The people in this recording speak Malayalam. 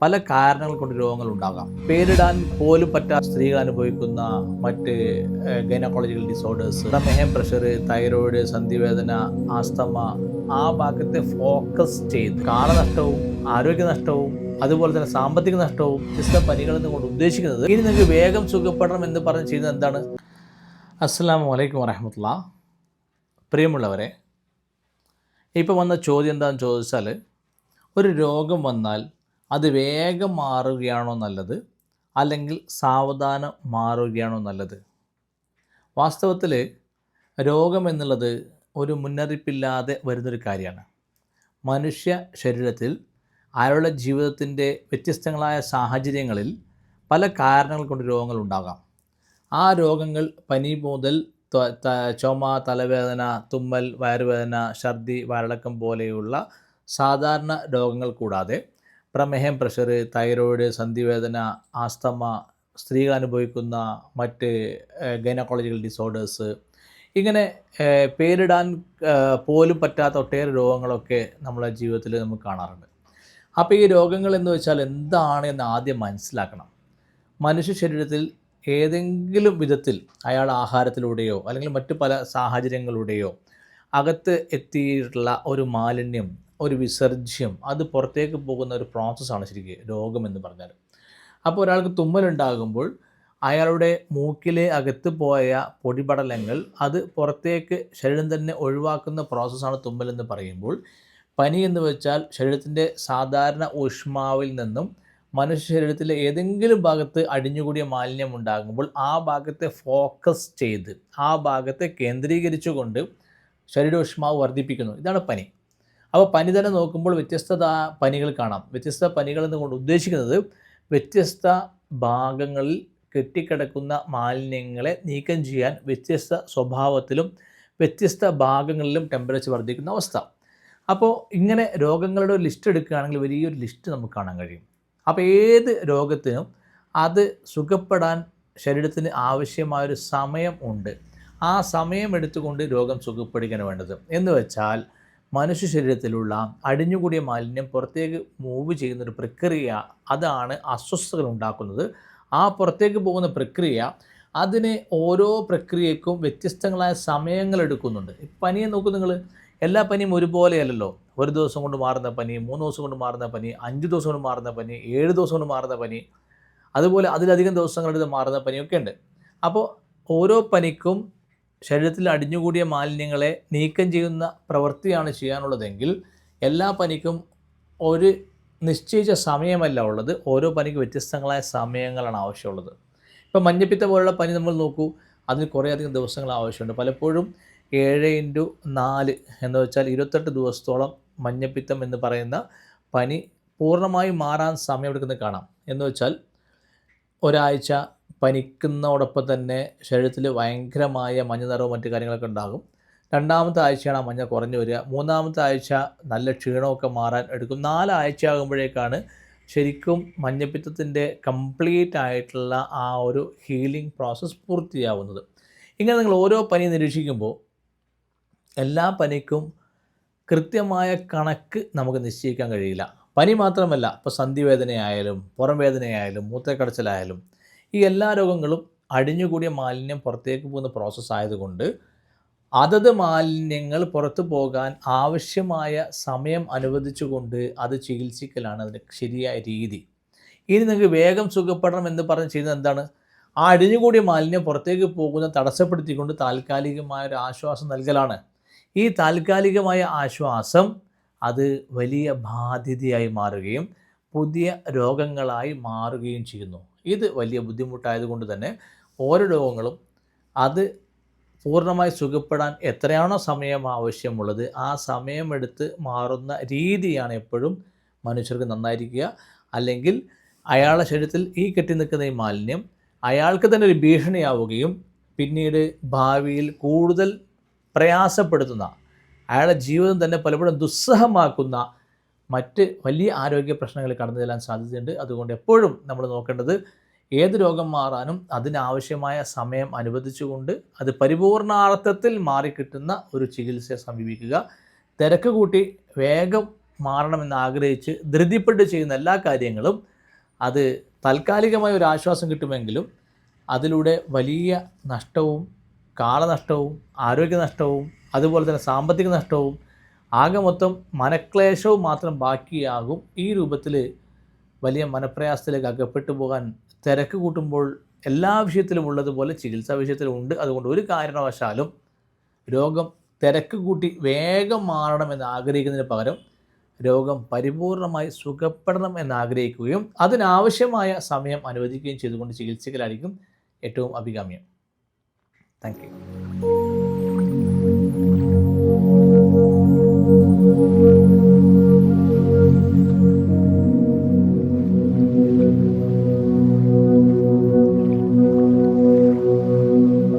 പല കാരണങ്ങൾ കൊണ്ട് രോഗങ്ങൾ ഉണ്ടാകാം പേരിടാൻ പോലും പറ്റാത്ത സ്ത്രീകൾ അനുഭവിക്കുന്ന മറ്റ് ഗൈനക്കോളജിക്കൽ ഡിസോർഡേഴ്സ് പ്രമേഹം പ്രഷർ തൈറോയിഡ് സന്ധിവേദന ആസ്തമ ആ ഭാഗത്തെ ഫോക്കസ് ചെയ്ത് കാലനഷ്ടവും ആരോഗ്യ നഷ്ടവും അതുപോലെ തന്നെ സാമ്പത്തിക നഷ്ടവും സിസ്റ്റം പനികൾ എന്നുകൊണ്ട് ഉദ്ദേശിക്കുന്നത്. ഇനി നിങ്ങൾക്ക് വേഗം സുഖപ്പെടണം എന്ന് പറഞ്ഞ് ചെയ്യുന്നത് എന്താണ്? അസ്സാം വലൈക്കും വരഹമുല്ല പ്രിയമുള്ളവരെ ഇപ്പോൾ വന്ന ചോദ്യം എന്താണെന്ന് ചോദിച്ചാൽ ഒരു രോഗം വന്നാൽ അത് വേഗം മാറുകയാണോ നല്ലത്? അല്ലെങ്കിൽ സാവധാനം മാറുകയാണോ നല്ലത്? വാസ്തവത്തിൽ രോഗം എന്നുള്ളത് ഒരു മുന്നറിയിപ്പില്ലാതെ വരുന്നൊരു കാര്യമാണ്. മനുഷ്യ ശരീരത്തിൽ അയാളുടെ ജീവിതത്തിന്റെ വ്യത്യസ്തങ്ങളായ സാഹചര്യങ്ങളിൽ പല കാരണങ്ങൾ കൊണ്ട് രോഗങ്ങൾ ഉണ്ടാകാം. ആ രോഗങ്ങൾ പനി മുതൽ ചുമ തലവേദന തുമ്മൽ വയറുവേദന ഛർദി വയറിളക്കം പോലെയുള്ള സാധാരണ രോഗങ്ങൾ കൂടാതെ പ്രമേഹം പ്രഷർ തൈറോയിഡ് സന്ധിവേദന ആസ്തമ സ്ത്രീകൾ അനുഭവിക്കുന്ന മറ്റ് ഗൈനക്കോളജിക്കൽ ഡിസോർഡേഴ്സ്. ഇങ്ങനെ പേരിടാൻ പോലും പറ്റാത്ത ഒട്ടേറെ രോഗങ്ങളൊക്കെ നമ്മളെ ജീവിതത്തിൽ നമുക്ക് കാണാറുണ്ട്. അപ്പോൾ ഈ രോഗങ്ങൾ എന്ന് വെച്ചാൽ എന്താണ് എന്ന് ആദ്യം മനസ്സിലാക്കണം. മനുഷ്യ ശരീരത്തിൽ ഏതെങ്കിലും വിധത്തിൽ അയാൾ ആഹാരത്തിലൂടെയോ അല്ലെങ്കിൽ മറ്റു പല സാഹചര്യങ്ങളിലൂടെയോ അകത്ത് എത്തിയിട്ടുള്ള ഒരു മാലിന്യം ഒരു വിസർജ്യം അത് പുറത്തേക്ക് പോകുന്ന ഒരു പ്രോസസ്സാണ് ശരിക്കും രോഗം എന്ന് പറഞ്ഞാൽ അപ്പോൾ ഒരാൾക്ക് തുമ്മലുണ്ടാകുമ്പോൾ അയാളുടെ മൂക്കിലെ അകത്ത് പോയ പൊടിപടലങ്ങൾ അത് പുറത്തേക്ക് ശരീരം തന്നെ ഒഴിവാക്കുന്ന പ്രോസസ്സാണ് തുമ്മലെന്ന് പറയുമ്പോൾ പനി എന്ന് വെച്ചാൽ ശരീരത്തിന്റെ സാധാരണ ഊഷ്മാവിൽ നിന്നും മനുഷ്യ ശരീരത്തിലെ ഏതെങ്കിലും ഭാഗത്ത് അടിഞ്ഞുകൂടിയ മാലിന്യം ഉണ്ടാകുമ്പോൾ ആ ഭാഗത്തെ ഫോക്കസ് ചെയ്ത് ആ ഭാഗത്തെ കേന്ദ്രീകരിച്ചുകൊണ്ട് ശരീരോഷ്മാവ് വർദ്ധിപ്പിക്കുന്നു. ഇതാണ് പനി. അപ്പോൾ പനി തന്നെ നോക്കുമ്പോൾ വ്യത്യസ്ത പനികൾ കാണാം. വ്യത്യസ്ത പനികൾ എന്നുകൊണ്ട് ഉദ്ദേശിക്കുന്നത് വ്യത്യസ്ത ഭാഗങ്ങളിൽ കെട്ടിക്കിടക്കുന്ന മാലിന്യങ്ങളെ നീക്കം ചെയ്യാൻ വ്യത്യസ്ത സ്വഭാവത്തിലും വ്യത്യസ്ത ഭാഗങ്ങളിലും ടെമ്പറേച്ചർ വർദ്ധിക്കുന്ന അവസ്ഥ. അപ്പോൾ ഇങ്ങനെ രോഗങ്ങളുടെ ഒരു ലിസ്റ്റ് എടുക്കുകയാണെങ്കിൽ വലിയൊരു ലിസ്റ്റ് നമുക്ക് കാണാൻ കഴിയും. അപ്പോൾ ഏത് രോഗത്തിനും അത് സുഖപ്പെടാൻ ശരീരത്തിന് ആവശ്യമായൊരു സമയം ഉണ്ട്. ആ സമയം എടുത്തുകൊണ്ട് രോഗം സുഖപ്പെടുകയാണ് വേണ്ടത്. എന്ന് വെച്ചാൽ മനുഷ്യ ശരീരത്തിലുള്ള അടിഞ്ഞുകൂടിയ മാലിന്യം പുറത്തേക്ക് മൂവ് ചെയ്യുന്നൊരു പ്രക്രിയ അതാണ് അസ്വസ്ഥതകൾ ഉണ്ടാക്കുന്നത്. ആ പുറത്തേക്ക് പോകുന്ന പ്രക്രിയ അതിന് ഓരോ പ്രക്രിയക്കും വ്യത്യസ്തങ്ങളായ സമയങ്ങൾ എടുക്കുന്നുണ്ട്. പനിയെ നോക്കൂ നിങ്ങൾ എല്ലാ പനിയും ഒരുപോലെയല്ലല്ലോ. ഒരു ദിവസം കൊണ്ട് മാറുന്ന പനി മൂന്ന് ദിവസം കൊണ്ട് മാറുന്ന പനി അഞ്ച് ദിവസം കൊണ്ട് മാറുന്ന പനി ഏഴ് ദിവസം കൊണ്ട് മാറുന്ന പനി അതുപോലെ അതിലധികം ദിവസങ്ങളെടുത്ത് മാറുന്ന പനിയൊക്കെ ഉണ്ട്. അപ്പോൾ ഓരോ പനിക്കും ശരീരത്തിൽ അടിഞ്ഞുകൂടിയ മാലിന്യങ്ങളെ നീക്കം ചെയ്യുന്ന പ്രവൃത്തിയാണ് ചെയ്യാനുള്ളതെങ്കിൽ എല്ലാ പനിക്കും ഒരു നിശ്ചയിച്ച സമയമല്ല ഉള്ളത്. ഓരോ പനിക്ക് വ്യത്യസ്തങ്ങളായ സമയങ്ങളാണ് ആവശ്യമുള്ളത്. ഇപ്പോൾ മഞ്ഞപ്പിത്ത പോലുള്ള പനി നമ്മൾ നോക്കൂ. അതിന് കുറേയധികം ദിവസങ്ങൾ ആവശ്യമുണ്ട്. പലപ്പോഴും ഏഴ് ഇന്റു നാല് എന്ന് വെച്ചാൽ ഇരുപത്തെട്ട് ദിവസത്തോളം മഞ്ഞപ്പിത്തം എന്ന് പറയുന്ന പനി പൂർണമായും മാറാൻ സമയമെടുക്കുന്നത് കാണാം. എന്ന് വെച്ചാൽ ഒരാഴ്ച പനിക്കുന്നതോടൊപ്പം തന്നെ ശരീരത്തിൽ ഭയങ്കരമായ മഞ്ഞ നിറവും മറ്റു കാര്യങ്ങളൊക്കെ ഉണ്ടാകും. രണ്ടാമത്തെ ആഴ്ചയാണ് ആ മഞ്ഞ കുറഞ്ഞു വരിക. മൂന്നാമത്തെ ആഴ്ച നല്ല ക്ഷീണമൊക്കെ മാറാൻ എടുക്കും. നാലാഴ്ച ആകുമ്പോഴേക്കാണ് ശരിക്കും മഞ്ഞപ്പിത്തത്തിന്റെ കംപ്ലീറ്റ് ആയിട്ടുള്ള ആ ഒരു ഹീലിംഗ് പ്രോസസ്സ് പൂർത്തിയാവുന്നത്. ഇങ്ങനെ നിങ്ങൾ ഓരോ പനി നിരീക്ഷിക്കുമ്പോൾ എല്ലാ പനിക്കും കൃത്യമായ കണക്ക് നമുക്ക് നിശ്ചയിക്കാൻ കഴിയില്ല. പനി മാത്രമല്ല ഇപ്പോൾ സന്ധിവേദനയായാലും പുറം വേദനയായാലും മൂത്രക്കടച്ചിലായാലും ഈ എല്ലാ രോഗങ്ങളും അടിഞ്ഞുകൂടിയ മാലിന്യം പുറത്തേക്ക് പോകുന്ന പ്രോസസ്സ് ആയതുകൊണ്ട് അതത് മാലിന്യങ്ങൾ പുറത്തു പോകാൻ ആവശ്യമായ സമയം അനുവദിച്ചുകൊണ്ട് അത് ചികിത്സിക്കലാണ് അതിന്റെ ശരിയായ രീതി. ഇനി നിങ്ങൾക്ക് വേഗം സുഖപ്പെടണം എന്ന് പറഞ്ഞ് ചെയ്യുന്നത് എന്താണ്? ആ അടിഞ്ഞുകൂടിയ മാലിന്യം പുറത്തേക്ക് പോകുന്ന തടസ്സപ്പെടുത്തിക്കൊണ്ട് താൽക്കാലികമായ ഒരു ആശ്വാസം നൽകലാണ്. ഈ താൽക്കാലികമായ ആശ്വാസം അത് വലിയ ബാധ്യതയായി മാറുകയും പുതിയ രോഗങ്ങളായി മാറുകയും ചെയ്യുന്നു. ഇത് വലിയ ബുദ്ധിമുട്ടായതുകൊണ്ട് തന്നെ ഓരോ രോഗങ്ങളും അത് പൂർണമായി സുഖപ്പെടാൻ എത്രയാണോ സമയം ആവശ്യമുള്ളത് ആ സമയമെടുത്ത് മാറുന്ന രീതിയാണ് എപ്പോഴും മനുഷ്യർക്ക് നന്നായിരിക്കുക. അല്ലെങ്കിൽ അയാളുടെ ശരീരത്തിൽ ഈ കെട്ടി നിൽക്കുന്ന ഈ മാലിന്യം അയാൾക്ക് തന്നെ ഒരു ഭീഷണിയാവുകയും പിന്നീട് ഭാവിയിൽ കൂടുതൽ പ്രയാസപ്പെടുത്തുന്ന അയാളുടെ ജീവിതം തന്നെ പലപ്പോഴും ദുസ്സഹമാക്കുന്ന മറ്റ് വലിയ ആരോഗ്യ പ്രശ്നങ്ങൾ കടന്നു ചെല്ലാൻ സാധ്യതയുണ്ട്. അതുകൊണ്ട് എപ്പോഴും നമ്മൾ നോക്കേണ്ടത് ഏത് രോഗം മാറാനും അതിനാവശ്യമായ സമയം അനുവദിച്ചുകൊണ്ട് അത് പരിപൂർണാർത്ഥത്തിൽ മാറിക്കിട്ടുന്ന ഒരു ചികിത്സയെ സമീപിക്കുക. തിരക്ക് കൂട്ടി വേഗം മാറണമെന്ന് ആഗ്രഹിച്ച് ധൃതിപ്പെട്ട് ചെയ്യുന്ന എല്ലാ കാര്യങ്ങളും അത് താൽക്കാലികമായ ഒരു ആശ്വാസം കിട്ടുമെങ്കിലും അതിലൂടെ വലിയ നഷ്ടവും കാലനഷ്ടവും ആരോഗ്യനഷ്ടവും അതുപോലെ തന്നെ സാമ്പത്തിക നഷ്ടവും ആകെ മൊത്തം മനക്ലേശവും മാത്രം ബാക്കിയാകും ഈ രൂപത്തിൽ വലിയ മനപ്രയാസത്തിലേക്ക് അകപ്പെട്ടു പോകാൻ തിരക്ക് കൂട്ടുമ്പോൾ എല്ലാ വിഷയത്തിലും ഉള്ളതുപോലെ ചികിത്സാ വിഷയത്തിലും ഉണ്ട്. അതുകൊണ്ട് ഒരു കാരണവശാലും രോഗം തിരക്ക് കൂട്ടി വേഗം മാറണമെന്ന് ആഗ്രഹിക്കുന്നതിന് പകരം രോഗം പരിപൂർണമായി സുഖപ്പെടണം എന്ന് ആഗ്രഹിക്കുകയും അതിനാവശ്യമായ സമയം അനുവദിക്കുകയും ചെയ്തുകൊണ്ട് ചികിത്സകളായിരിക്കും ഏറ്റവും അഭികാമ്യം. Thank you